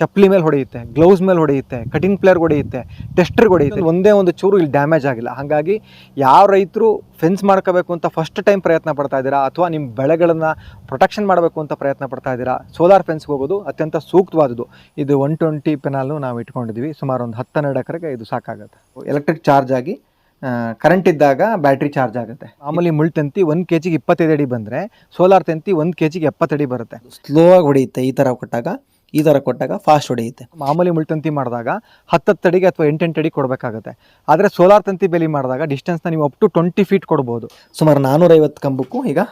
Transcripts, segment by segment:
ಚಪ್ಪಲಿ ಮೇಲೆ ಹೊಡೆಯುತ್ತೆ ಗ್ಲೌಸ್ ಮೇಲೆ ಹೊಡೆಯುತ್ತೆ ಕಟಿಂಗ್ ಪ್ಲೇರ್ ಹೊಡೆಯುತ್ತೆ ಟೆಸ್ಟರ್ ಹೊಡೆಯುತ್ತೆ. ಒಂದೇ ಒಂದು ಚೂರು ಇಲ್ಲಿ ಡ್ಯಾಮೇಜ್ ಆಗಿಲ್ಲ. ಹಾಗಾಗಿ ಯಾವ ರೈತರು ಫೆನ್ಸ್ ಮಾಡ್ಕೋಬೇಕು ಅಂತ ಫಸ್ಟ್ ಟೈಮ್ ಪ್ರಯತ್ನ ಪಡ್ತಾ ಇದ್ದೀರಾ? ಅಥವಾ ನಿಮ್ಮ ಬೆಳೆಗಳನ್ನು ಪ್ರೊಟೆಕ್ಷನ್ ಮಾಡಬೇಕು ಅಂತ ಪ್ರಯತ್ನ ಪಡ್ತಾ ಇದ್ದೀರಾ? ಸೋಲಾರ್ ಫೆನ್ಸ್ಗೆ ಹೋಗೋದು ಅತ್ಯಂತ ಸೂಕ್ತವಾದದ್ದು. ಇದು ಒನ್ ಟ್ವೆಂಟಿ ಪೆನಾಲು ನಾವು ಇಟ್ಕೊಂಡಿದ್ವಿ. ಸುಮಾರು ಒಂದು ಹತ್ತೆರಡು ಎಕರೆಗೆ ಇದು ಸಾಕಾಗುತ್ತೆ. ಎಲೆಕ್ಟ್ರಿಕ್ ಚಾರ್ಜ್ ಆಗಿ ಕರೆಂಟ್ ಇದ್ದಾಗ ಬ್ಯಾಟ್ರಿ ಚಾರ್ಜ್ ಆಗುತ್ತೆ. ಮಾಮೂಲಿ ಮುಳ್ಳು ತಂತಿ ಒಂದು ಕೆ ಜಿಗೆ ಇಪ್ಪತ್ತೈದು ಅಡಿ ಬಂದರೆ ಸೋಲಾರ್ ತಂತಿ ಒಂದು ಕೆ ಜಿಗೆ ಎಪ್ಪತ್ತಡಿ ಬರುತ್ತೆ. ಸ್ಲೋ ಆಗಿ ಹೊಡೆಯುತ್ತೆ ಈ ಥರ ಕೊಟ್ಟಾಗ. ಈ ಥರ ಕೊಟ್ಟಾಗ ಫಾಸ್ಟ್ ಹೊಡೆಯುತ್ತೆ. ಮಾಮೂಲಿ ಮುಳ್ತಂತಿ ಮಾಡಿದಾಗ ಹತ್ತತ್ತು ಅಡಿಗೆ ಅಥವಾ ಎಂಟೆಂಟು ಅಡಿ ಕೊಡಬೇಕಾಗುತ್ತೆ. ಆದರೆ ಸೋಲಾರ್ ತಂತಿ ಬೆಲಿ ಮಾಡಿದಾಗ ಡಿಸ್ಟೆನ್ಸ್ನ ನೀವು ಅಪ್ ಟು ಟ್ವೆಂಟಿ ಫೀಟ್ ಕೊಡ್ಬೋದು. ಸುಮಾರು ನಾನ್ನೂರೈವತ್ತು ಕಂಬಕ್ಕೂ ಈಗ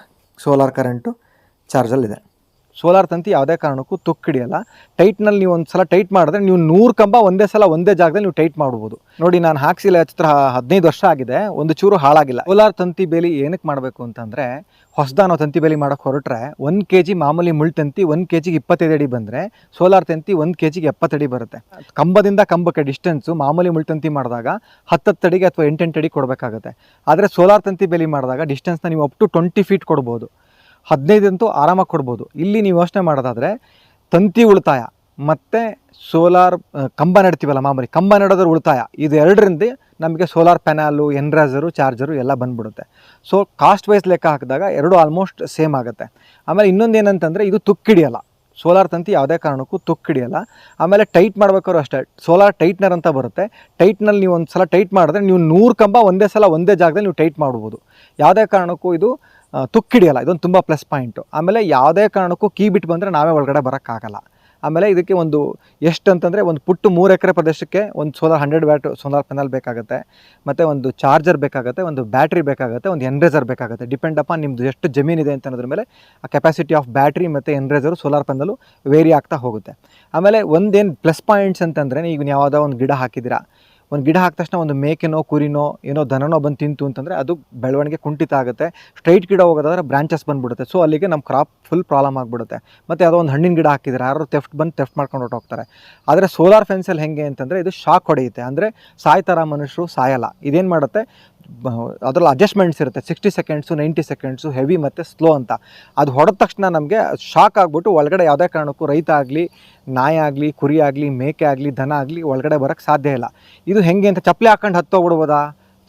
ಸೋಲಾರ್ ಕರೆಂಟು ಚಾರ್ಜಲ್ಲಿದೆ ಸೋಲಾರ್ ತಂತಿ ಯಾವುದೇ ಕಾರಣಕ್ಕೂ ತುಕ್ಕಿಡಿಯಲ್ಲ. ಟೈಟ್ನಲ್ಲಿ ನೀವು ಒಂದು ಸಲ ಟೈಟ್ ಮಾಡಿದ್ರೆ ನೀವು ನೂರು ಕಂಬ ಒಂದೇ ಸಲ ಒಂದೇ ಜಾಗದಲ್ಲಿ ನೀವು ಟೈಟ್ ಮಾಡ್ಬೋದು. ನೋಡಿ ನಾನು ಹಾಕ್ಸಿಲ್ಲ ಚಿತ್ರ ಹದಿನೈದು ವರ್ಷ ಆಗಿದೆ, ಒಂದು ಚೂರು ಹಾಳಾಗಿಲ್ಲ. ಸೋಲಾರ್ ತಂತಿ ಬೇಲಿ ಏನಕ್ಕೆ ಮಾಡಬೇಕು ಅಂತಂದರೆ, ಹೊಸದ ತಂತಿ ಬೇಲಿ ಮಾಡೋಕೆ ಹೊರಟ್ರೆ, ಒಂದು ಕೆ ಜಿ ಮಾಮೂಲಿ ಮುಳ್ಳು ತಂತಿ ಒಂದು ಕೆ ಜಿಗೆ ಇಪ್ಪತ್ತೈದು ಅಡಿ ಬಂದರೆ, ಸೋಲಾರ್ ತಂತಿ ಒಂದು ಕೆ ಜಿಗೆ ಎಪ್ಪತ್ತಡಿ ಬರುತ್ತೆ. ಕಂಬದಿಂದ ಕಂಬಕ್ಕೆ ಡಿಸ್ಟೆನ್ಸು ಮಾಮೂಲಿ ಮುಳ್ಳು ತಂತಿ ಮಾಡಿದಾಗ ಹತ್ತತ್ತು ಅಡಿಗೆ ಅಥವಾ ಎಂಟೆಂಟು ಅಡಿ ಕೊಡಬೇಕಾಗುತ್ತೆ. ಆದರೆ ಸೋಲಾರ್ ತಂತಿ ಬೇಲಿ ಮಾಡಿದಾಗ ಡಿಸ್ಟೆನ್ಸ್ನ ನೀವು ಅಪ್ ಟು ಟ್ವೆಂಟಿ ಫೀಟ್ ಕೊಡ್ಬೋದು. ಹದಿನೈದಂತೂ ಆರಾಮಾಗಿ ಕೊಡ್ಬೋದು. ಇಲ್ಲಿ ನೀವು ಯೋಚನೆ ಮಾಡೋದಾದರೆ, ತಂತಿ ಉಳಿತಾಯ, ಮತ್ತು ಸೋಲಾರ್ ಕಂಬ ನೆಡ್ತೀವಲ್ಲ ಮಾಮೂಲಿ, ಕಂಬ ನೆಡೋದ್ರ ಉಳಿತಾಯ, ಇದು ಎರಡರಿಂದ ನಮಗೆ ಸೋಲಾರ್ ಪ್ಯಾನಲು ಎನ್ರೈಸರು ಚಾರ್ಜರು ಎಲ್ಲ ಬಂದ್ಬಿಡುತ್ತೆ. ಸೊ ಕಾಸ್ಟ್ ವೈಸ್ ಲೆಕ್ಕ ಹಾಕಿದಾಗ ಎರಡು ಆಲ್ಮೋಸ್ಟ್ ಸೇಮ್ ಆಗುತ್ತೆ. ಆಮೇಲೆ ಇನ್ನೊಂದು ಏನಂತಂದರೆ ಇದು ತುಕ್ಕಿಡಿಯಲ್ಲ. ಸೋಲಾರ್ ತಂತಿ ಯಾವುದೇ ಕಾರಣಕ್ಕೂ ತುಕ್ಕಿಡಿಯಲ್ಲ. ಆಮೇಲೆ ಟೈಟ್ ಮಾಡ್ಬೇಕಾದ್ರೂ ಅಷ್ಟೇ, ಸೋಲಾರ್ ಟೈಟ್ನರ್ ಅಂತ ಬರುತ್ತೆ. ಟೈಟ್ನಲ್ಲಿ ನೀವು ಒಂದು ಸಲ ಟೈಟ್ ಮಾಡಿದ್ರೆ, ನೀವು ನೂರು ಕಂಬ ಒಂದೇ ಸಲ ಒಂದೇ ಜಾಗದಲ್ಲಿ ನೀವು ಟೈಟ್ ಮಾಡ್ಬೋದು. ಯಾವುದೇ ಕಾರಣಕ್ಕೂ ಇದು ತುಕ್ಕಿಡಿಯಲ್ಲ, ಇದೊಂದು ತುಂಬ ಪ್ಲಸ್ ಪಾಯಿಂಟು ಆಮೇಲೆ ಯಾವುದೇ ಕಾರಣಕ್ಕೂ ಕೀ ಬಿಟ್ಟು ಬಂದರೆ ನಾವೇ ಒಳಗಡೆ ಬರೋಕ್ಕಾಗಲ್ಲ. ಆಮೇಲೆ ಇದಕ್ಕೆ ಒಂದು ಎಷ್ಟು ಅಂತಂದರೆ ಒಂದು ಪುಟ್ಟು ಮೂರು ಎಕರೆ ಪ್ರದೇಶಕ್ಕೆ ಒಂದು solar hundred watt solar panel ಬೇಕಾಗುತ್ತೆ. ಮತ್ತು ಒಂದು ಚಾರ್ಜರ್ ಬೇಕಾಗುತ್ತೆ, ಒಂದು ಬ್ಯಾಟ್ರಿ ಬೇಕಾಗುತ್ತೆ, ಒಂದು ಎನ್ರೇಜರ್ ಬೇಕಾಗುತ್ತೆ. ಡಿಪೆಂಡ್ ಅಪಾನ್ ನಿಮ್ಮದು ಎಷ್ಟು ಜಮೀನಿದೆ ಅಂತ ಅನ್ನೋದ್ರ ಮೇಲೆ ಆ ಕೆಪಾಸಿಟಿ ಆಫ್ ಬ್ಯಾಟ್ರಿ ಮತ್ತು ಎನ್ರೇಜರು ಸೋಲಾರ್ ಪೆನಲು ವೇರಿ ಆಗ್ತಾ ಹೋಗುತ್ತೆ. ಆಮೇಲೆ ಒಂದೇನು ಪ್ಲಸ್ ಪಾಯಿಂಟ್ಸ್ ಅಂತಂದರೆ ಈಗ ನೀವು ಯಾವುದೋ ಒಂದು ಗಿಡ ಹಾಕಿದ್ದೀರಾ. ಒಂದು ಗಿಡ ಹಾಕಿದ ತಕ್ಷಣ ಒಂದು ಮೇಕೆನೋ, ಕುರಿನೋ, ಏನೋ ದನನೋ ಬಂದು ತಿಂತು ಅಂತಂದರೆ ಅದು ಬೆಳವಣಿಗೆ ಕುಂಠಿತ ಆಗುತ್ತೆ. ಸ್ಟ್ರೈಟ್ ಗಿಡ ಹೋಗೋದಾದ್ರೆ ಬ್ರಾಂಚಸ್ ಬಂದುಬಿಡುತ್ತೆ. ಸೊ ಅಲ್ಲಿಗೆ ನಮ್ಮ ಕ್ರಾಪ್ ಫುಲ್ ಪ್ರಾಬ್ಲಮ್ ಆಗಿಬಿಡುತ್ತೆ. ಮತ್ತು ಯಾವುದೋ ಒಂದು ಹಣ್ಣಿನ ಗಿಡ ಹಾಕಿದ್ರೆ. ಯಾರು ತೆಫ್ಟ್ ಬಂದು ತೆಫ್ಟ್ ಮಾಡ್ಕೊಂಡು ಹೊರಟೋಗ್ತಾರೆ ಆದರೆ ಸೋಲಾರ್ ಫೆನ್ಸಲ್ಲಿ ಹೆಂಗೆ ಅಂತಂದರೆ ಇದು ಶಾಕ್ ಹೊಡೆಯುತ್ತೆ. ಅಂದರೆ ಸಾಯ್ತಾರ ಮನುಷ್ಯರು ಸಾಯಲ್ಲ. ಇದೇನು ಮಾಡುತ್ತೆ? ಅದರಲ್ಲಿ ಅಡ್ಜಸ್ಟ್ಮೆಂಟ್ಸ್ ಇರುತ್ತೆ. Sixty seconds ninety seconds heavy ಮತ್ತು ಸ್ಲೋ ಅಂತ. ಅದು ಹೊಡೆದ ತಕ್ಷಣ ನಮಗೆ ಶಾಕ್ ಆಗಿಬಿಟ್ಟು ಒಳಗಡೆ ಯಾವುದೇ ಕಾರಣಕ್ಕೂ ರೈತ ಆಗಲಿ, ನಾಯಿ ಆಗಲಿ, ಕುರಿ ಆಗಲಿ, ಮೇಕೆ ಆಗಲಿ, ದನ ಆಗಲಿ ಒಳಗಡೆ ಬರೋಕ್ಕೆ ಸಾಧ್ಯ ಇಲ್ಲ. ಇದು ಹೆಂಗೆ ಅಂತ ಚಪ್ಪಲಿ ಹಾಕೊಂಡು ಹತ್ತೋಗ್ಬಿಡ್ಬೋದಾ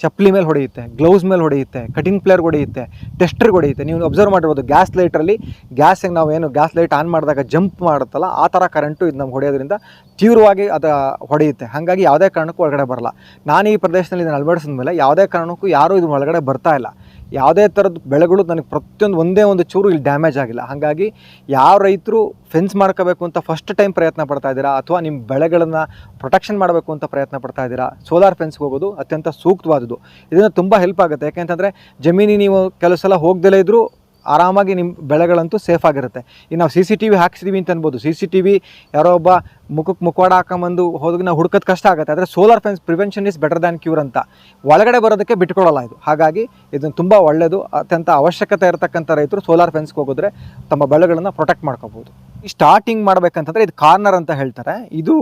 ಚಪ್ಪಲಿ ಮೇಲೆ ಹೊಡೆಯುತ್ತೆ ಗ್ಲೌಸ್ ಮೇಲೆ ಹೊಡೆಯುತ್ತೆ ಕಟಿಂಗ್ ಪ್ಲೇಯರ್ ಹೊಡೆಯುತ್ತೆ ಟೆಸ್ಟರ್ಗೆ ಹೊಡೆಯುತ್ತೆ. ನೀವು ಅಬ್ಸರ್ವ್ ಮಾಡಿರ್ಬೋದು ಗ್ಯಾಸ್ ಲೈಟ್ರಲ್ಲಿ ಗ್ಯಾಸಿಗೆ ನಾವು ಏನು ಗ್ಯಾಸ್ ಲೈಟ್ ಆನ್ ಮಾಡಿದಾಗ ಜಂಪ್ ಮಾಡುತ್ತಲ್ಲ, ಆ ಥರ ಕರೆಂಟು ಇದು ನಮ್ಗೆ ಹೊಡೆಯೋದ್ರಿಂದ ತೀವ್ರವಾಗಿ ಅದು ಹೊಡೆಯುತ್ತೆ. ಹಾಗಾಗಿ ಯಾವುದೇ ಕಾರಣಕ್ಕೂ ಒಳಗಡೆ ಬರಲ್ಲ. ನಾನು ಈ ಪ್ರದೇಶದಲ್ಲಿ ಇದನ್ನು ಅಳವಡಿಸಿದ ಮೇಲೆ ಯಾವುದೇ ಕಾರಣಕ್ಕೂ ಯಾರೂ ಇದು ಒಳಗಡೆ ಬರ್ತಾ ಇಲ್ಲ. ಯಾವುದೇ ಥರದ ಬೆಳೆಗಳು ನನಗೆ ಪ್ರತಿಯೊಂದು ಒಂದೇ ಒಂದು ಚೂರು ಇಲ್ಲಿ ಡ್ಯಾಮೇಜ್ ಆಗಿಲ್ಲ. ಹಾಗಾಗಿ ಯಾವ ರೈತರು ಫೆನ್ಸ್ ಮಾಡ್ಕೋಬೇಕು ಅಂತ ಫಸ್ಟ್ ಟೈಮ್ ಪ್ರಯತ್ನ ಪಡ್ತಾ ಇದ್ದೀರಾ? ಅಥವಾ ನಿಮ್ಮ ಬೆಳೆಗಳನ್ನು ಪ್ರೊಟೆಕ್ಷನ್ ಮಾಡಬೇಕು ಅಂತ ಪ್ರಯತ್ನ ಪಡ್ತಾ ಇದ್ದೀರಾ? ಸೋಲಾರ್ ಫೆನ್ಸ್ಗೆ ಹೋಗೋದು ಅತ್ಯಂತ ಸೂಕ್ತವಾದದ್ದು. ಇದನ್ನು ತುಂಬ ಹೆಲ್ಪ್ ಆಗುತ್ತೆ. ಯಾಕೆಂತಂದರೆ ಜಮೀನಿಗೆ ನೀವು ಕೆಲವು ಸಲ ಹೋಗ್ದಲೇ ಇದ್ದರೂ ಆರಾಮಾಗಿ ನಿಮ್ಮ ಬೆಳೆಗಳಂತೂ ಸೇಫ್ ಆಗಿರುತ್ತೆ. ಇನ್ನು ನಾವು ಸಿ ಸಿ ಟಿ ವಿ ಹಾಕ್ಸಿದೀವಿ ಅಂತ ಅನ್ಬೋದು. ಸಿ ಸಿ ಟಿ ವಿ ಯಾರೋ ಒಬ್ಬ ಮುಖಕ್ಕೆ ಮುಖವಾಡ ಹಾಕೊಂಬಂದು ಹೋದಾಗ ನಾವು ಹುಡ್ಕೋದು ಕಷ್ಟ ಆಗುತ್ತೆ. ಆದರೆ solar fence prevention is better than cure ಅಂತ. ಒಳಗಡೆ ಬರೋದಕ್ಕೆ ಬಿಟ್ಕೊಳ್ಳಲ್ಲ ಇದು. ಹಾಗಾಗಿ ಇದನ್ನು ತುಂಬ ಒಳ್ಳೆಯದು ಅತ್ಯಂತ ಅವಶ್ಯಕತೆ ಇರತಕ್ಕಂಥ ರೈತರು ಸೋಲಾರ್ ಫೆನ್ಸ್ಗೆ ಹೋಗಿದ್ರೆ ತಮ್ಮ ಬೆಳೆಗಳನ್ನು ಪ್ರೊಟೆಕ್ಟ್ ಮಾಡ್ಕೋಬೋದು. ಈ ಸ್ಟಾರ್ಟಿಂಗ್ ಮಾಡಬೇಕಂತಂದರೆ ಇದು ಕಾರ್ನರ್ ಅಂತ ಹೇಳ್ತಾರೆ. ಇದು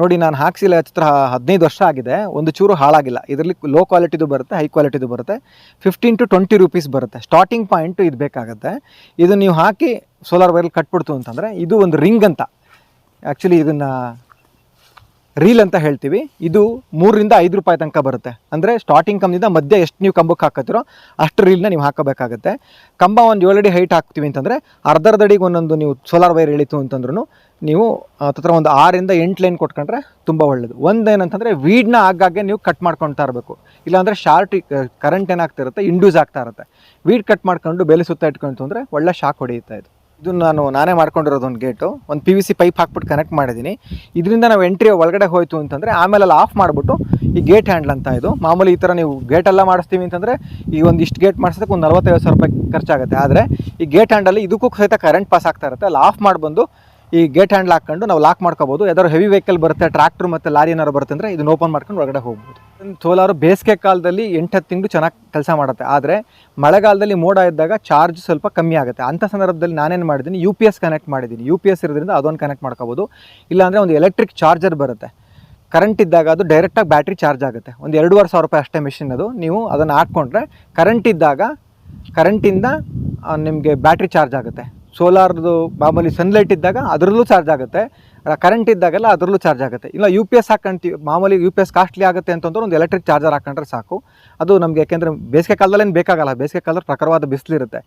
ನೋಡಿ, ನಾನು ಹಾಕ್ಸಿಲ್ಲ, ಚಿತ್ರ ಹದಿನೈದು ವರ್ಷ ಆಗಿದೆ. ಒಂದು ಚೂರು ಹಾಳಾಗಿಲ್ಲ. ಇದರಲ್ಲಿ ಲೋ ಕ್ವಾಲಿಟಿದು ಬರುತ್ತೆ ಹೈ ಕ್ವಾಲಿಟಿದು ಬರುತ್ತೆ. ಫಿಫ್ಟೀನ್ ಟು ಟ್ವೆಂಟಿ ರುಪೀಸ್ ಬರುತ್ತೆ. ಸ್ಟಾರ್ಟಿಂಗ್ ಪಾಯಿಂಟು ಇದು ಬೇಕಾಗುತ್ತೆ. ಇದು ನೀವು ಹಾಕಿ ಸೋಲಾರ್ ವೈರ್ಲಿ ಕಟ್ಬಿಡ್ತು ಅಂತಂದರೆ, ಇದು ಒಂದು ರಿಂಗ್ ಅಂತ. ಆ್ಯಕ್ಚುಲಿ ಇದನ್ನು ರೀಲ್ ಅಂತ ಹೇಳ್ತೀವಿ. ಇದು ಮೂರರಿಂದ ಐದು ರೂಪಾಯಿ ತನಕ ಬರುತ್ತೆ. ಅಂದರೆ ಸ್ಟಾರ್ಟಿಂಗ್ ಕಂಬದಿಂದ ಮಧ್ಯೆ ಎಷ್ಟು ನೀವು ಕಂಬಕ್ಕೆ ಹಾಕತ್ತಿರೋ ಅಷ್ಟು ರೀಲ್ನ ನೀವು ಹಾಕಬೇಕಾಗುತ್ತೆ. ಕಂಬ ಒಂದು ಏಳಡಿ ಹೈಟ್ ಹಾಕ್ತೀವಿ ಅಂತಂದರೆ ಅರ್ಧರ್ಧಡಿಗೆ ಒಂದೊಂದು ನೀವು ಸೋಲಾರ್ ವೈರ್ ಎಳಿತು ಅಂತಂದ್ರೂ ನೀವು ತತ್ರ ಒಂದು ಆರಿಂದ ಎಂಟು ಲೈನ್ ಕೊಟ್ಕೊಂಡ್ರೆ ತುಂಬ ಒಳ್ಳೆಯದು ಒಂದೇನಂತಂದರೆ ವೀಡ್ನ ಆಗಾಗ್ಗೆ ನೀವು ಕಟ್ ಮಾಡ್ಕೊಳ್ತಾ ಇರಬೇಕು. ಇಲ್ಲಾಂದರೆ ಶಾರ್ಟ್ ಕರೆಂಟ್ ಏನಾಗ್ತಿರುತ್ತೆ ಇಂಡ್ಯೂಸ್ ಆಗ್ತಾ ಇರುತ್ತೆ. ವೀಡ್ ಕಟ್ ಮಾಡ್ಕೊಂಡು ಬೆಲೆ ಸುತ್ತ ಇಟ್ಕೊಂತು ಅಂದರೆ ಒಳ್ಳೆ ಶಾಕ್ ಹೊಡೆಯುತ್ತೆ ಇದು. ಇದು ನಾನು, ನಾನೇ ಮಾಡ್ಕೊಂಡಿರೋದು ಒಂದು ಗೇಟು ಒಂದು ಪಿ ವಿ ಸಿ ಪೈಪ್ ಹಾಕ್ಬಿಟ್ಟು ಕನೆಕ್ಟ್ ಮಾಡಿದ್ದೀನಿ ಇದರಿಂದ ನಾವು ಎಂಟ್ರಿ ಒಳಗಡೆ ಹೋಯಿತು ಅಂತಂದರೆ ಆಮೇಲೆ ಅಲ್ಲಿ ಆಫ್ ಮಾಡಿಬಿಟ್ಟು ಈ ಗೇಟ್ ಹ್ಯಾಂಡ್ಲ್ ಅಂತ ಇದು. ಮಾಮೂಲಿ ಈ ಥರ ನೀವು ಗೇಟೆಲ್ಲ ಮಾಡಿಸ್ತೀವಿ ಅಂತಂದರೆ ಈ ಒಂದು ಇಷ್ಟು ಗೇಟ್ ಮಾಡಿಸೋದಕ್ಕೆ ಒಂದು ನಲ್ವತ್ತೈವತ್ತು ಸಾವಿರ ರೂಪಾಯಿ ಖರ್ಚಾಗುತ್ತೆ. ಆದರೆ ಈ ಗೇಟ್ ಹ್ಯಾಂಡಲ್ಲಿ ಇದಕ್ಕೂ ಸಹಿತ ಕರೆಂಟ್ ಪಾಸ್ ಆಗ್ತಾ ಇರುತ್ತೆ. ಅಲ್ಲಿ ಆಫ್ ಮಾಡಿ ಬಂದು ಈ ಗೇಟ್ ಹ್ಯಾಂಡ್ಲ್ ಹಾಕೊಂಡು ನಾವು ಲಾಕ್ ಮಾಡ್ಕೋಬೋದು. ಯಾವ್ದಾದ್ರು ಹೆವಿ ವೆಹಿಕಲ್ ಬರುತ್ತೆ ಟ್ರಾಕ್ಟರ್ ಮತ್ತು ಲಾರಿ ಏನಾರು ಬರುತ್ತೆ ಅಂದರೆ ಇದನ್ನ ಓಪನ್ ಮಾಡ್ಕೊಂಡು ಒಳಗಡೆ ಹೋಗ್ಬೋದು. ಸೋಲಾರು ಬೇಸಿಗೆ ಕಾಲದಲ್ಲಿ ಎಂಟು ಹತ್ತು ತಿಂಗಳು ಚೆನ್ನಾಗಿ ಕೆಲಸ ಮಾಡುತ್ತೆ. ಆದರೆ ಮಳೆಗಾಲದಲ್ಲಿ ಮೋಡ ಇದ್ದಾಗ ಚಾರ್ಜ್ ಸ್ವಲ್ಪ ಕಮ್ಮಿ ಆಗುತ್ತೆ. ಅಂಥ ಸಂದರ್ಭದಲ್ಲಿ ನಾನೇನು ಮಾಡಿದ್ದೀನಿ ಯು ಪಿ ಎಸ್ ಕನೆಕ್ಟ್ ಮಾಡಿದ್ದೀನಿ. ಯು ಪಿ ಎಸ್ ಇರೋದ್ರಿಂದ ಅದೊಂದು ಕನೆಕ್ಟ್ ಮಾಡ್ಕೋಬೋದು. ಇಲ್ಲಾಂದರೆ ಒಂದು ಎಲೆಕ್ಟ್ರಿಕ್ ಚಾರ್ಜರ್ ಬರುತ್ತೆ. ಕರೆಂಟ್ ಇದ್ದಾಗ ಅದು ಡೈರೆಕ್ಟಾಗಿ ಬ್ಯಾಟ್ರಿ ಚಾರ್ಜ್ ಆಗುತ್ತೆ. ಒಂದು ಎರಡೂವರೆ ಸಾವಿರ ರೂಪಾಯಿ ಅಷ್ಟೇ ಮೆಷಿನ್ ಅದು. ನೀವು ಅದನ್ನು ಹಾಕ್ಕೊಂಡ್ರೆ ಕರೆಂಟ್ ಇದ್ದಾಗ ಕರೆಂಟಿಂದ ನಿಮಗೆ ಬ್ಯಾಟ್ರಿ ಚಾರ್ಜ್ ಆಗುತ್ತೆ. ಸೋಲಾರ್ದು ಮಾಮೂಲಿ ಸನ್ಲೈಟ್ ಇದ್ದಾಗ ಅದರಲ್ಲೂ ಚಾರ್ಜ್ ಆಗುತ್ತೆ. ಕರೆಂಟ್ ಇದ್ದಾಗೆಲ್ಲ ಅದರಲ್ಲೂ ಚಾರ್ಜ್ ಆಗುತ್ತೆ. ಇಲ್ಲ ಯು ಪಿ ಎಸ್ ಹಾಕೊಂತೀವಿ ಮಾಮೂಲಿ ಯು ಪಿ ಎಸ್ ಕಾಸ್ಟ್ಲಿ ಆಗುತ್ತೆ ಅಂತಂದ್ರೆ ಒಂದು ಎಲೆಕ್ಟ್ರಿಕ್ ಚಾರ್ಜರ್ ಹಾಕೊಂಡ್ರೆ ಸಾಕು. ಅದು ನಮಗೆ ಯಾಕೆಂದರೆ ಬೇಸಿಗೆ ಕಾಲದಲ್ಲೇನು ಬೇಕಾಗಲ್ಲ, ಬೇಸಿಗೆ ಕಾಲದಲ್ಲಿ ಪ್ರಖರವಾದ ಬಿಸಿಲಿರುತ್ತೆ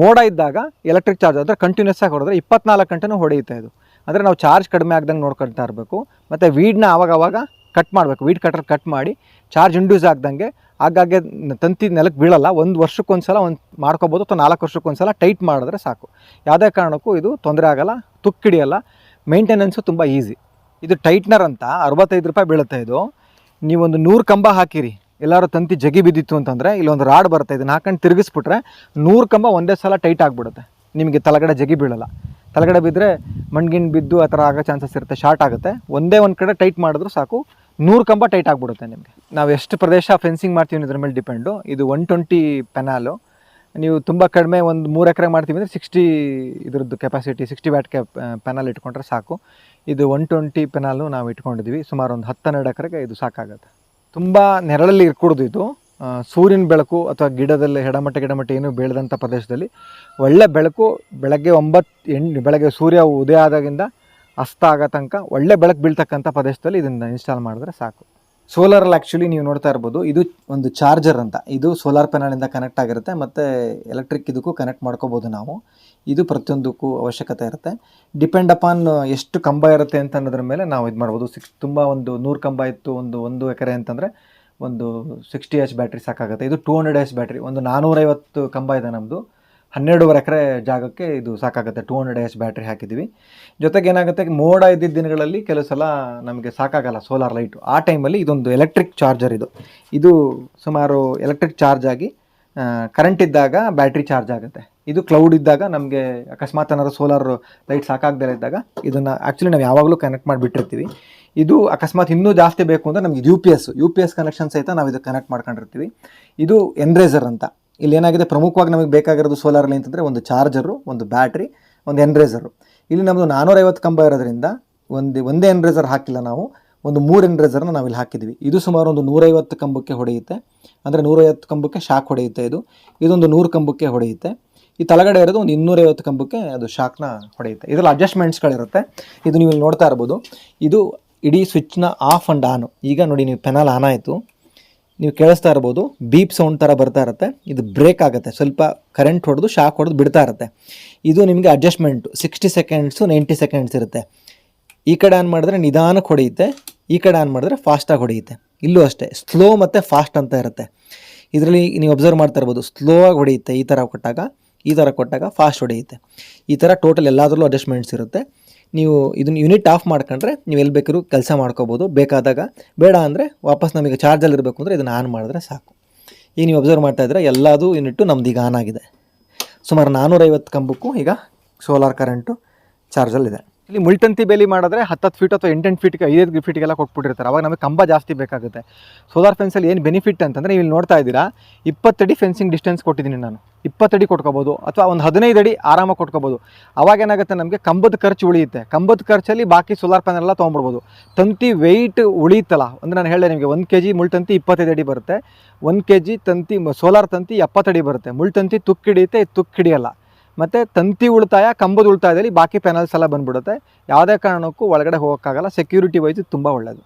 ಮೋಡ ಇದ್ದಾಗ ಎಲೆಕ್ಟ್ರಿಕ್ ಚಾರ್ಜ್ ಅಂದರೆ ಕಂಟಿನ್ಯೂಸ್ ಆಗಿ ಹೊಡೆದ್ರೆ ಇಪ್ಪತ್ನಾಲ್ಕು ಗಂಟೆನೂ ಹೊಡೆಯುತ್ತೆ ಇದು ಅಂದರೆ ನಾವು ಚಾರ್ಜ್ ಕಡಿಮೆ ಆಗ್ದಂಗೆ ನೋಡ್ಕೊಳ್ತಾ ಇರಬೇಕು. ಮತ್ತು ವೀಡ್ನ ಆವಾಗ ಅವಾಗ ಕಟ್ ಮಾಡಬೇಕು ವೀಡ್ ಕಟರ್ ಕಟ್ ಮಾಡಿ ಚಾರ್ಜ್ ಇಂಡ್ಯೂಸ್ ಆಗ್ದಂಗೆ, ಆಗಾಗ್ಗೆ ತಂತಿ ನೆಲಕ್ಕೆ ಬೀಳಲ್ಲ, ಒಂದು ವರ್ಷಕ್ಕೊಂದ್ಸಲ ಒಂದು ಮಾಡ್ಕೋಬೋದು ಅಥವಾ ನಾಲ್ಕು ವರ್ಷಕ್ಕೊಂದ್ಸಲ ಟೈಟ್ ಮಾಡಿದ್ರೆ ಸಾಕು. ಯಾವುದೇ ಕಾರಣಕ್ಕೂ ಇದು ತೊಂದರೆ ಆಗಲ್ಲ ತುಕ್ಕಿಡಿಯಲ್ಲ ಮೇಂಟೆನೆನ್ಸು ತುಂಬ ಈಸಿ ಇದು ಟೈಟ್ನರ್ ಅಂತ ಅರವತ್ತೈದು ರೂಪಾಯಿ ಬೀಳುತ್ತೆ ಇದು. ನೀವೊಂದು ನೂರು ಕಂಬ ಹಾಕಿರಿ. ಎಲ್ಲರೂ ತಂತಿ ಜಗಿ ಬಿದ್ದಿತ್ತು ಅಂತಂದರೆ ಇಲ್ಲೊಂದು ರಾಡ್ ಬರುತ್ತೆ ಇದನ್ನು ಹಾಕೊಂಡು ತಿರುಗಿಸ್ಬಿಟ್ರೆ ನೂರು ಕಂಬ ಒಂದೇ ಸಲ ಟೈಟ್ ಆಗಿಬಿಡುತ್ತೆ. ನಿಮಗೆ ತಲಗಡೆ ಜಗಿ ಬೀಳಲ್ಲ. ತಲಗಡೆ ಬಿದ್ದರೆ ಮಣ್ಗಿಣ್ ಬಿದ್ದು ಆ ಥರ ಆಗೋ ಚಾನ್ಸಸ್ ಇರುತ್ತೆ ಶಾರ್ಟ್ ಆಗುತ್ತೆ. ಒಂದೇ ಒಂದು ಕಡೆ ಟೈಟ್ ಮಾಡಿದ್ರೂ ಸಾಕು. ನೂರು ಕಂಬ ಟೈಟ್ ಆಗಿಬಿಡುತ್ತೆ ನಿಮಗೆ. ನಾವು ಎಷ್ಟು ಪ್ರದೇಶ ಫೆನ್ಸಿಂಗ್ ಮಾಡ್ತೀವಿ ಅನ್ನೋದ್ರ ಮೇಲೆ ಡಿಪೆಂಡು ಇದು ಒನ್ ಟ್ವೆಂಟಿ ಪೆನಾಲು ನೀವು ತುಂಬ ಕಡಿಮೆ ಒಂದು ಮೂರು ಎಕರೆ ಮಾಡ್ತೀವಿ ಅಂದರೆ ಸಿಕ್ಸ್ಟಿ ಇದ್ರದ್ದು ಕೆಪಾಸಿಟಿ ಸಿಕ್ಸ್ಟಿ ವ್ಯಾಟ್ ಕೆ ಪೆನಾಲ್ ಇಟ್ಕೊಂಡ್ರೆ ಸಾಕು. ಇದು ಒನ್ ಟ್ವೆಂಟಿ ಪೆನಾಲು ನಾವು ಇಟ್ಕೊಂಡಿದ್ವಿ. ಸುಮಾರು ಒಂದು ಹತ್ತೆರಡು ಎಕರೆಗೆ ಇದು ಸಾಕಾಗುತ್ತೆ. ತುಂಬ ನೆರಳಲ್ಲಿ ಇರ್ಕೂಡ್ದು ಇದು. ಸೂರ್ಯನ ಬೆಳಕು ಅಥವಾ ಗಿಡದಲ್ಲಿ ಎಡಮಟ್ಟ ಗಿಡಮಟ್ಟ ಏನು ಬೆಳೆದಂಥ ಪ್ರದೇಶದಲ್ಲಿ ಒಳ್ಳೆ ಬೆಳಕು ಬೆಳಗ್ಗೆ ಒಂಬತ್ತು ಎಂಟು, ಬೆಳಗ್ಗೆ ಸೂರ್ಯ ಉದಯ ಆದಾಗಿಂದ ಅಸ್ತ ಆಗೋ ತನಕ ಒಳ್ಳೆ ಬೆಳಕು ಬೀಳ್ತಕ್ಕಂಥ ಪ್ರದೇಶದಲ್ಲಿ ಇದನ್ನು ಇನ್ಸ್ಟಾಲ್ ಮಾಡಿದ್ರೆ ಸಾಕು. ಸೋಲಾರಲ್ಲಿ ಆ್ಯಕ್ಚುಲಿ ನೀವು ನೋಡ್ತಾ ಇರ್ಬೋದು, ಇದು ಒಂದು ಚಾರ್ಜರ್ ಅಂತ. ಇದು ಸೋಲಾರ್ ಪ್ಯಾನಲಿಂದ ಕನೆಕ್ಟ್ ಆಗಿರುತ್ತೆ, ಮತ್ತು ಎಲೆಕ್ಟ್ರಿಕ್ ಇದಕ್ಕೂ ಕನೆಕ್ಟ್ ಮಾಡ್ಕೋಬೋದು ನಾವು. ಇದು ಪ್ರತಿಯೊಂದಕ್ಕೂ ಅವಶ್ಯಕತೆ ಇರುತ್ತೆ. ಡಿಪೆಂಡ್ ಅಪಾನ್ ಎಷ್ಟು ಕಂಬ ಇರುತ್ತೆ ಅಂತ ಅನ್ನೋದ್ರ ಮೇಲೆ ನಾವು ಇದು ಮಾಡ್ಬೋದು. ಸಿಕ್ಸ್ ತುಂಬ ಒಂದು ನೂರು ಕಂಬ ಇತ್ತು, ಒಂದು ಒಂದು ಎಕರೆ ಅಂತಂದರೆ ಒಂದು ಸಿಕ್ಸ್ಟಿ ಎಚ್ ಬ್ಯಾಟ್ರಿ ಸಾಕಾಗುತ್ತೆ. ಇದು ಟೂ ಹಂಡ್ರೆಡ್ ಎಚ್ ಬ್ಯಾಟ್ರಿ ಒಂದು ನಾನ್ನೂರೈವತ್ತು ಕಂಬ ಇದೆ ನಮ್ಮದು ಹನ್ನೆರಡೂವರೆ ಎಕರೆ ಜಾಗಕ್ಕೆ ಇದು ಸಾಕಾಗುತ್ತೆ. ಟೂ ಹಂಡ್ರೆಡ್ ಎಚ್ ಬ್ಯಾಟ್ರಿ ಹಾಕಿದ್ದೀವಿ. ಜೊತೆಗೆ ಏನಾಗುತ್ತೆ, ಮೋಡ ಇದ್ದಿದ್ದ ದಿನಗಳಲ್ಲಿ ಕೆಲವು ಸಲ ನಮಗೆ ಸಾಕಾಗಲ್ಲ ಸೋಲಾರ್ ಲೈಟು ಆ ಟೈಮಲ್ಲಿ ಇದೊಂದು ಎಲೆಕ್ಟ್ರಿಕ್ ಚಾರ್ಜರ್ ಇದು. ಇದು ಸುಮಾರು ಎಲೆಕ್ಟ್ರಿಕ್ ಚಾರ್ಜ್ ಆಗಿ ಕರೆಂಟ್ ಇದ್ದಾಗ ಬ್ಯಾಟ್ರಿ ಚಾರ್ಜ್ ಆಗುತ್ತೆ. ಇದು ಕ್ಲೌಡ್ ಇದ್ದಾಗ ನಮಗೆ ಅಕಸ್ಮಾತ್ ಏನಾದ್ರು ಸೋಲಾರ್ ಲೈಟ್ ಸಾಕಾಗದೇ ಇದ್ದಾಗ ಇದನ್ನು ಆ್ಯಕ್ಚುಲಿ ನಾವು ಯಾವಾಗಲೂ ಕನೆಕ್ಟ್ ಮಾಡಿಬಿಟ್ಟಿರ್ತೀವಿ. ಇದು ಅಕಸ್ಮಾತ್ ಇನ್ನೂ ಜಾಸ್ತಿ ಬೇಕು ಅಂದರೆ ನಮಗೆ U P S U P S connection ಸಹಿತ ನಾವು ಇದು ಕನೆಕ್ಟ್ ಮಾಡ್ಕೊಂಡಿರ್ತೀವಿ. ಇದು ಎನ್ರೇಸರ್ ಅಂತ. ಇಲ್ಲಿ ಏನಾಗಿದೆ? ಪ್ರಮುಖವಾಗಿ ನಮಗೆ ಬೇಕಾಗಿರೋದು ಸೋಲಾರಲ್ಲಿ ಅಂತಂದರೆ ಒಂದು ಚಾರ್ಜರು ಒಂದು ಬ್ಯಾಟ್ರಿ ಒಂದು ಎನ್ರೇಸರು ಇಲ್ಲಿ ನಮ್ಮದು ನಾನ್ನೂರೈವತ್ತು ಕಂಬ ಇರೋದ್ರಿಂದ ಒಂದು, ಒಂದೇ ಎನ್ರೇಸರ್ ಹಾಕಿಲ್ಲ ನಾವು. ಒಂದು ಮೂರು ಎನ್ರೇಸರ್ನ ನಾವಿಲ್ಲಿ ಹಾಕಿದ್ವಿ ಇದು ಸುಮಾರು ಒಂದು ನೂರೈವತ್ತು ಕಂಬಕ್ಕೆ ಹೊಡೆಯುತ್ತೆ. ಅಂದರೆ ನೂರೈವತ್ತು ಕಂಬಕ್ಕೆ ಶಾಕ್ ಹೊಡೆಯುತ್ತೆ ಇದು. ಇದೊಂದು ನೂರು ಕಂಬಕ್ಕೆ ಹೊಡೆಯುತ್ತೆ. ಈ ತಳಗಡೆ ಇರೋದು ಒಂದು ಇನ್ನೂರೈವತ್ತು ಕಂಬಕ್ಕೆ ಅದು ಶಾಕ್ನ ಹೊಡೆಯುತ್ತೆ. ಇದರಲ್ಲಿ ಅಡ್ಜಸ್ಟ್ಮೆಂಟ್ಸ್ಗಳಿರುತ್ತೆ ಇದು ನೀವು ಇಲ್ಲಿ ನೋಡ್ತಾ ಇರ್ಬೋದು. ಇದು ಇಡೀ ಸ್ವಿಚ್ನ ಆಫ್ ಆ್ಯಂಡ್ ಆನು ಈಗ ನೋಡಿ, ನೀವು ಪೆನಲ್ ಆನ್ ಆಯಿತು. ನೀವು ಕೇಳಿಸ್ತಾ ಇರ್ಬೋದು ಬೀಪ್ ಸೌಂಡ್ ಥರ ಬರ್ತಾ ಇರುತ್ತೆ. ಇದು ಬ್ರೇಕ್ ಆಗುತ್ತೆ. ಸ್ವಲ್ಪ ಕರೆಂಟ್ ಹೊಡೆದು ಶಾಕ್ ಹೊಡೆದು ಬಿಡ್ತಾ ಇರುತ್ತೆ. ಇದು ನಿಮಗೆ adjustment sixty seconds ninety seconds ಇರುತ್ತೆ. ಈ ಕಡೆ ಆನ್ ಮಾಡಿದ್ರೆ ನಿಧಾನಕ್ಕೆ ಹೊಡೆಯುತ್ತೆ. ಈ ಕಡೆ ಆನ್ ಮಾಡಿದ್ರೆ ಫಾಸ್ಟಾಗಿ ಹೊಡೆಯುತ್ತೆ. ಇಲ್ಲೂ ಅಷ್ಟೇ ಸ್ಲೋ ಮತ್ತು ಫಾಸ್ಟ್ ಅಂತ ಇರುತ್ತೆ. ಇದರಲ್ಲಿ ನೀವು ಅಬ್ಸರ್ವ್ ಮಾಡ್ತಾ ಇರ್ಬೋದು ಸ್ಲೋ ಆಗಿ ಹೊಡೆಯುತ್ತೆ. ಈ ಥರ ಕೊಟ್ಟಾಗ, ಈ ಥರ ಕೊಟ್ಟಾಗ ಫಾಸ್ಟ್ ಹೊಡೆಯುತ್ತೆ. ಈ ಥರ ಟೋಟಲ್ ಎಲ್ಲದರಲ್ಲೂ ಅಡ್ಜಸ್ಟ್ಮೆಂಟ್ಸ್ ಇರುತ್ತೆ. ನೀವು ಇದನ್ನು ಯೂನಿಟ್ ಆಫ್ ಮಾಡ್ಕೊಂಡ್ರೆ ನೀವು ಎಲ್ಲಿ ಬೇಕಾದ್ರೂ ಕೆಲಸ ಮಾಡ್ಕೋಬೋದು. ಬೇಕಾದಾಗ ಬೇಡ ಅಂದರೆ ವಾಪಸ್ ನಮಗೆ ಚಾರ್ಜಲ್ಲಿ ಇರಬೇಕು ಅಂದರೆ ಇದನ್ನು ಆನ್ ಮಾಡಿದ್ರೆ ಸಾಕು. ಈಗ ನೀವು ಅಬ್ಸರ್ವ್ ಮಾಡ್ತಾ ಇದ್ರೆ ಎಲ್ಲದೂ ಯೂನಿಟ್ಟು ನಮ್ದು ಈಗ ಆನ್ ಆಗಿದೆ. ಸುಮಾರು ನಾನ್ನೂರೈವತ್ತು ಕಂಬಕ್ಕೂ ಈಗ ಸೋಲಾರ್ ಕರೆಂಟು ಚಾರ್ಜಲ್ಲಿದೆ ಇಲ್ಲಿ ಮುಲ್ಟಂತಿ ಬೇಲಿ ಮಾಡಿದ್ರೆ ಹತ್ತತ್ತು ಫೀಟ್ ಅಥವಾ ಎಂಟೆಂಟು ಫೀಟ್ಗೆ ಐದೈದು ಫೀಟ್ಗೆಲ್ಲ ಕೊಟ್ಬಿಟ್ಟಿರ್ತಾರೆ. ಅವಾಗ ನಮಗೆ ಕಂಬ ಜಾಸ್ತಿ ಬೇಕಾಗುತ್ತೆ. ಸೋಲಾರ್ ಫೆನ್ಸಲ್ಲಿ ಏನು ಬೆನಿಫಿಟ್ ಅಂತಂದರೆ ನೀವು ಇಲ್ಲಿ ನೋಡ್ತಾ ಇದ್ದೀರಾ ಇಪ್ಪತ್ತಡಿ ಫೆನ್ಸಿಂಗ್ ಡಿಸ್ಟೆನ್ಸ್ ಕೊಟ್ಟಿದ್ದೀನಿ ನಾನು. ಇಪ್ಪತ್ತಡಿ ಕೊಟ್ಕೋಬೋದು, ಅಥವಾ ಒಂದು ಹದಿನೈದು ಅಡಿ ಆರಾಮಾಗಿ ಕೊಟ್ಕೋಬೋದು. ಅವಾಗ ಏನಾಗುತ್ತೆ ನಮಗೆ ಕಂಬದ ಖರ್ಚು ಉಳಿಯುತ್ತೆ. ಕಂಬದ ಖರ್ಚಲ್ಲಿ ಬಾಕಿ ಸೋಲಾರ್ ಪ್ಯಾನೆಲ್ ಎಲ್ಲ ತೊಗೊಂಬಿಡ್ಬೋದು ತಂತಿ ವೆಯ್ಟ್ ಉಳಿಯುತ್ತಲ್ಲ, ಅಂದರೆ ನಾನು ಹೇಳಿದೆ ನಿಮಗೆ ಒಂದು ಕೆ ಜಿ ಮುಳ್ತಂತಿ ಇಪ್ಪತ್ತೈದು ಅಡಿ ಬರುತ್ತೆ. ಒಂದು ಕೆ ಜಿ ತಂತಿ ಸೋಲಾರ್ ತಂತಿ ಎಪ್ಪತ್ತಡಿ ಬರುತ್ತೆ. ಮುಳ್ತಂತಿ ತುಕ್ಕಿಡಿಯುತ್ತೆ ತುಕ್ಕಿಡಿಯಲ್ಲ ಮತ್ತು ತಂತಿ ಉಳಿತಾಯ, ಕಂಬದ ಉಳಿತಾಯದಲ್ಲಿ ಬಾಕಿ ಪ್ಯಾನಲ್ಸ್ ಎಲ್ಲ ಬಂದ್ಬಿಡುತ್ತೆ. ಯಾವುದೇ ಕಾರಣಕ್ಕೂ ಒಳಗಡೆ ಹೋಗೋಕ್ಕಾಗಲ್ಲ. ಸೆಕ್ಯೂರಿಟಿ ವೈಸ್ ತುಂಬ ಒಳ್ಳೆಯದು